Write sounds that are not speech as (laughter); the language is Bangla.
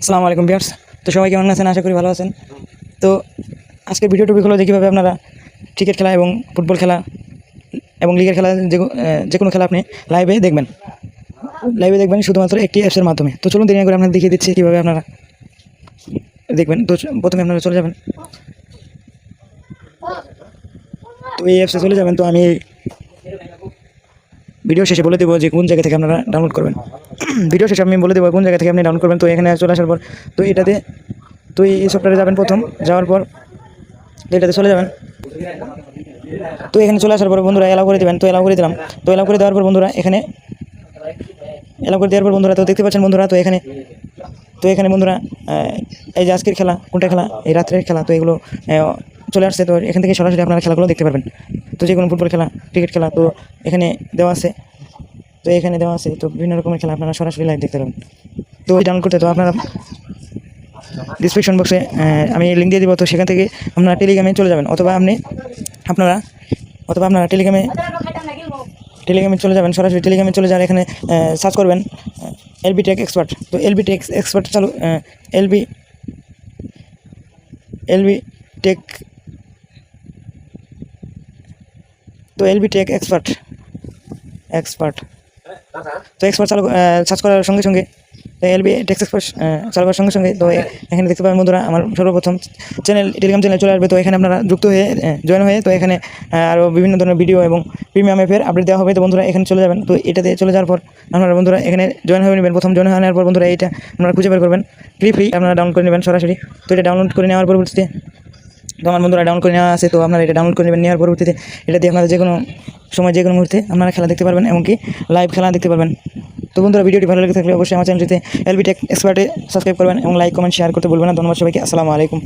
আসসালামু আলাইকুম বিয়ার্স তো সবাই কেমন আছেন? আশা করি ভালো আছেন। তো আজকের ভিডিও টপিক হলো যে কীভাবে আপনারা ক্রিকেট খেলা এবং ফুটবল খেলা এবং লিগের খেলা যে কোনো খেলা আপনি লাইভে দেখবেন। লাইভে দেখবেন শুধুমাত্র একটি অ্যাপসের মাধ্যমে। তো চলুন দেরি করে আপনাদের দেখিয়ে দিচ্ছি কীভাবে আপনারা দেখবেন। তো প্রথমে আপনারা চলে যাবেন। তো এই অ্যাপসে চলে যাবেন। তো আমি ভিডিও শেষে বলে দেবো যে কোন জায়গা থেকে আপনারা ডাউনলোড করবেন। (clears throat) ভিডিও শেষে আমি বলে দেবো কোন জায়গা থেকে আপনি ডাউনলোড করবেন। তো এখানে চলে আসার পর, তো এটাতে, তো এই সফটওয়্যারে যাবেন প্রথম। যাওয়ার পর, এটাতে চলে যাবেন। তো এখানে চলে আসার পর বন্ধুরা এলাও করে দেবেন। তো এলাও করে দিলাম। তো এলাও করে দেওয়ার পর বন্ধুরা, এখানে এলাও করে দেওয়ার পর বন্ধুরা, তো দেখতে পাচ্ছেন বন্ধুরা, তো এখানে তো এখানে বন্ধুরা এই যে আজকের খেলা, কোনটা খেলা? এই রাত্রের খেলা, তো এগুলো চলে আসছে। তো এখান থেকে সরাসরি আপনারা খেলাগুলো দেখতে পারবেন। তো যে কোনো ফুটবল খেলা, ক্রিকেট খেলা, তো এখানে দেওয়া আছে। তো এখানে দেওয়া আছে, তো বিভিন্ন রকমের খেলা আপনারা সরাসরি লাইভ দেখতে পারবেন তো ওই ডাউনলোড করতে তো আপনারা ডিসক্রিপশন বক্সে আমি লিঙ্ক দিয়ে দিব, তো সেখান থেকে আপনারা টেলিগ্রামে চলে যাবেন। অথবা আপনি, আপনারা, অথবা আপনারা টেলিগ্রামে টেলিগ্রামে চলে যাবেন, সরাসরি টেলিগ্রামে চলে যান, এখানে সার্চ করবেন এলবি টেক এক্সপার্ট তো এলবি টেক এক্সপার্ট চালু এলবি এলবি টেক তো এলবি টেক এক্সপার্ট এক্সপার্ট তো এক্সপার্ট চালু সার্চ করার সঙ্গে সঙ্গে, তো এলবি টেক্স এক্সপার্ট চালু করার সঙ্গে সঙ্গে, তো এখানে দেখতে পাবেন বন্ধুরা আমার সর্বপ্রথম চ্যানেল টেলিগ্রাম চ্যানেল চলে আসবে, তো এখানে আপনারা যুক্ত হয়ে জয়েন হয়ে, তো এখানে আরও বিভিন্ন ধরনের ভিডিও এবং প্রিমিয়াম অ্যাপের আপডেট দেওয়া হবে, তো বন্ধুরা এখানে চলে যাবেন, তো এটাতে চলে যাওয়ার পর আপনারা বন্ধুরা এখানে জয়েন হয়ে নেবেন, প্রথম জয়েন নেওয়ার পর বন্ধুরা এইটা আপনারা খুঁজে বের করবেন ফ্রি ফ্রি আপনারা ডাউনলোড করে নেবেন সরাসরি, তো এটা ডাউনলোড করে নেওয়ার পরবর্তীতে তো আমার বন্ধুরা ডাউনলোড করে নেওয়া আছে, তো আপনারা এটা ডাউনলোড করে নেবেন, নেওয়ার পরবর্তীতে এটা দিয়ে আপনারা যে কোনো সময় যে কোনো মুহূর্তে আপনারা খেলা দেখতে পারবেন এমনকি লাইভ খেলা দেখতে পারবেন। তো বন্ধুরা, ভিডিওটি ভালো লেগে থাকলে অবশ্যই আমার চ্যানেলটিতে এলবি টেক এক্সপার্টে সাবস্ক্রাইব করবেন এবং লাইক কমেন্ট শেয়ার করতে বলবেন না। ধন্যবাদ সবাইকে। আসসালামু আলাইকুম।